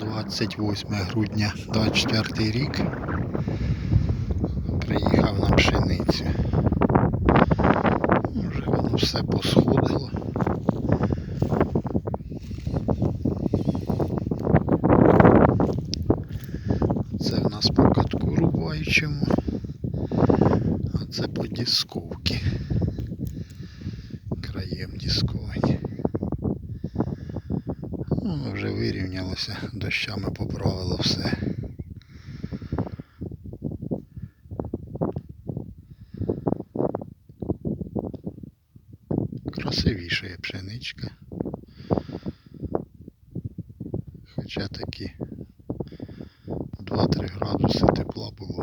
28 грудня 24 рік. Приїхав на пшеницю. Вже воно все посходило. Це в нас по катку рубаючому, а це по дісковці. Краєм дісковання. Ну, вже вирівнялося, дощами поправило все. Красивішає пшеничка. Хоча такі 2-3 градуси тепла було.